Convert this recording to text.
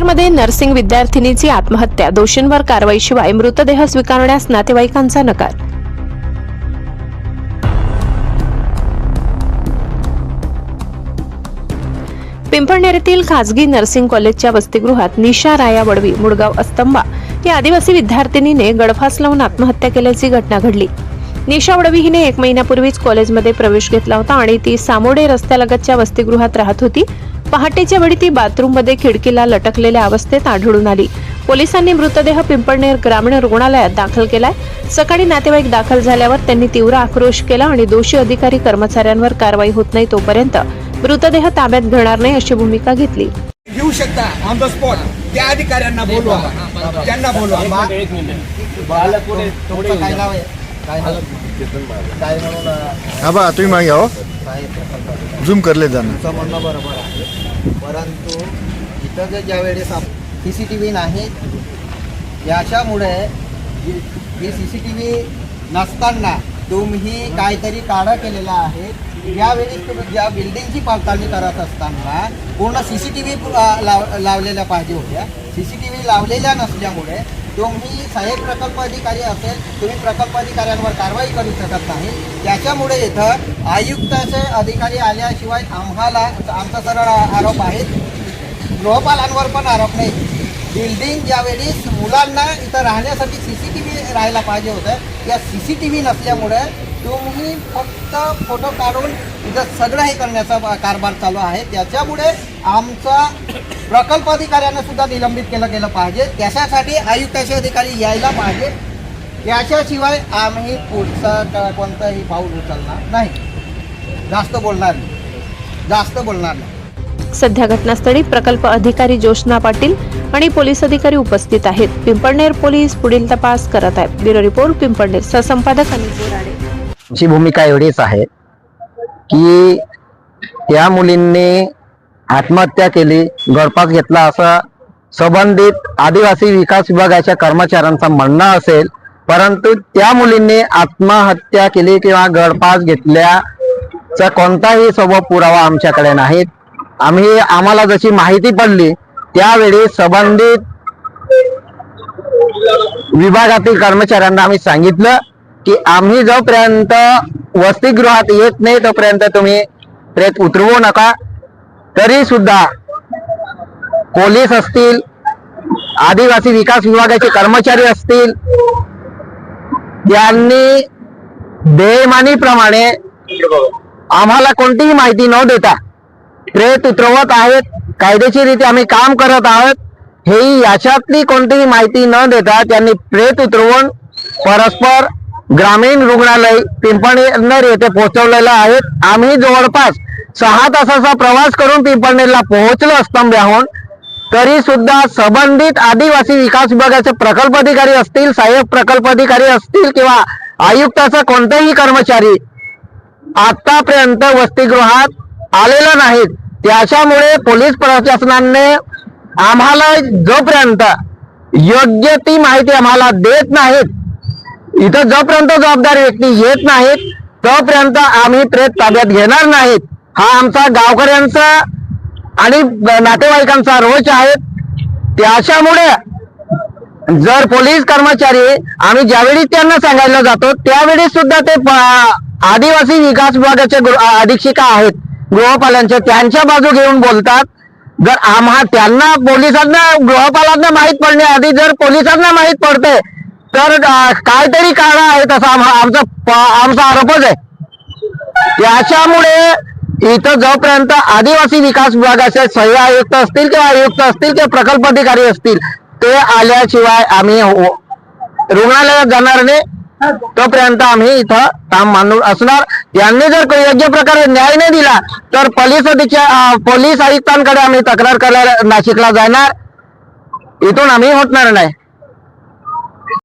पिंपळनेरमध्ये nursing विद्यार्थिनीची आत्महत्या दोषींवर कारवाईशिवाय मृतदेह स्वीकारण्यास नातेवाईकांचा नकार. पिंपळनेर येथील खासगी नर्सिंग कॉलेजच्या वसतिगृहात निशा राया वडवी मुडगाव अस्तंबा या आदिवासी विद्यार्थिनीने गळफास लावून आत्महत्या केल्याची घटना घडली. निशा वडवी हिने एक महिन्यापूर्वीच कॉलेजमध्ये प्रवेश घेतला होता आणि ती सामोडे रस्त्यालगतच्या वसतिगृहात राहत होती. पहाटेच्या वेळी ती बाथरूममध्ये खिडकीला लटकलेल्या अवस्थेत आढळून आली. पोलिसांनी मृतदेह पिंपळनेर ग्रामीण रुग्णालयात दाखल केलाय. सकाळी नातेवाईक दाखल झाल्यावर त्यांनी तीव्र आक्रोश केला आणि दोषी अधिकारी कर्मचाऱ्यांवर कारवाई होत नाही तोपर्यंत मृतदेह ताब्यात घेणार नाही अशी भूमिका घेतली. घेऊ शकता ऑन द स्पॉट त्या अधिकाऱ्यांना बोलवा. त्यांना बोलवा. मा- एक मिनिट. बाला पुढे तुमचं काय नाव आहे? काय नाव? काय म्हणून अं, हा बा तुम्ही मागे हो झूम करले जाणं परंतु इथं जर ज्या वेळेस सी सी टी व्ही नाही याच्यामुळे ही सी सी टी व्ही नसताना तुम्ही काहीतरी काढा केलेला आहे ज्यावेळी तुम्ही ज्या बिल्डिंगची पडताळणी करत असताना पूर्ण सी सी टी व्ही लाव लावलेल्या पाहिजे होत्या. सी सी टी व्ही लावलेल्या नसल्यामुळे तुम्ही सहाय्यक प्रकल्प अधिकारी असेल तुम्ही प्रकल्प अधिकाऱ्यांवर कारवाई करू शकत नाही. त्याच्यामुळे इथं आयुक्ताचे अधिकारी आल्याशिवाय आम्हाला आमचा सरळ आरोप आहे गृहपालांवर पण आरोप नाही. बिल्डिंग ज्यावेळी मुलांना इथं राहण्यासाठी सी सी टी व्ही राहायला पाहिजे होतं या सी सी टी व्ही नसल्यामुळे तुम्ही फक्त फोटो काढून इथं सगळं हे करण्याचा कारभार चालू आहे. त्याच्यामुळे आमचा प्रकल्प अधिकाऱ्यांना सुद्धा निलंबित केलं गेलं पाहिजे. त्याच्यासाठी आयुक्ताचे अधिकारी यायला पाहिजे. याच्याशिवाय आम्ही पुढचं कोणतंही पाऊल उचलणार नाही. जास्त बोलणार नाही. जास्त बोलणार नाही. सध्या घटनास्थळी प्रकल्प अधिकारी जोशना पाटील आणि पोलीस अधिकारी उपस्थित आहेत. पिंपळनेर पोलीस पुढील तपास करत आहेत. Bureau report Pimpalner. सहसंपादक Anil Borade ची भूमिका एवढीच आहे की त्या मुलींनी आत्महत्या केली गळपास घेतला असं संबंधित आदिवासी विकास विभागाच्या कर्मचाऱ्यांचं म्हणणं असेल परंतु त्या मुलींनी आत्महत्या केली किंवा गळपास घेतल्याचा कोणताही सबब पुरावा आमच्याकडे नाहीत आम्ही आम्हाला जशी माहिती पडली त्यावेळी संबंधित विभागातील कर्मचाऱ्यांना आम्ही सांगितलं की आम्ही जोपर्यंत वसतिगृहात येत नाही तोपर्यंत तुम्ही प्रेत उतरवू नका. तरी सुद्धा पोलीस असतील आदिवासी विकास विभागाचे कर्मचारी असतील त्यांनी बेमानीप्रमाणे आम्हाला कोणतीही माहिती न देता प्रेत उतरवत आहेत कायदेशीरित्या आम्ही काम करत आहोत. हेही याच्यातली कोणतीही माहिती न देता त्यांनी प्रेत उतरवून परस्पर ग्रामीण रुग्णालय पिंपळनेर येथे पोहोचवलेलं आहे. आम्ही जवळपास सहा तासाचा प्रवास करून पिंपळनेरला पोहोचलो स्तंभ्याहून. तरी सुद्धा संबंधित आदिवासी विकास विभागाचे प्रकल्प अधिकारी असतील सहाय्यक प्रकल्प अधिकारी असतील किंवा आयुक्ताचा कोणताही कर्मचारी आतापर्यंत वसतिगृहात आलेला नाहीत त्याच्यामुळे पोलीस प्रशासनाने आम्हाला जोपर्यंत योग्य ती माहिती आम्हाला देत नाहीत इथं जोपर्यंत जबाबदार व्यक्ती येत नाहीत तोपर्यंत आम्ही प्रेत ताब्यात घेणार नाहीत. हा आमचा गावकऱ्यांचा आणि नातेवाईकांचा रोष आहे. त्याच्यामुळे जर पोलीस कर्मचारी आम्ही ज्यावेळी त्यांना सांगायला जातो त्यावेळी सुद्धा ते प- आदिवासी विकास विभागाचे अधीक्षिका आहेत. गृहपालांच्या त्यांच्या बाजू घेऊन बोलतात. जर आम्हा त्यांना पोलिसांना गृहपालांना माहीत पडण्याआधी जर पोलिसांना माहीत पडते तर काहीतरी कारण आहे तसं आमचा आमचा आरोपच आहे. याच्यामुळे इथं जोपर्यंत आदिवासी विकास विभागाचे सह्य आयुक्त असतील किंवा आयुक्त असतील किंवा प्रकल्प अधिकारी असतील ते आल्याशिवाय आम्ही हो, रुग्णालयात जाणार नाही. तोपर्यंत आम्ही इथं काम मानून असणार. यांनी जर योग्य प्रकारे न्याय नाही दिला तर पोलीस अधीक्षक पोलीस आयुक्तांकडे आम्ही तक्रार करायला नाशिकला जाणार. इथून आम्ही होणार नाही.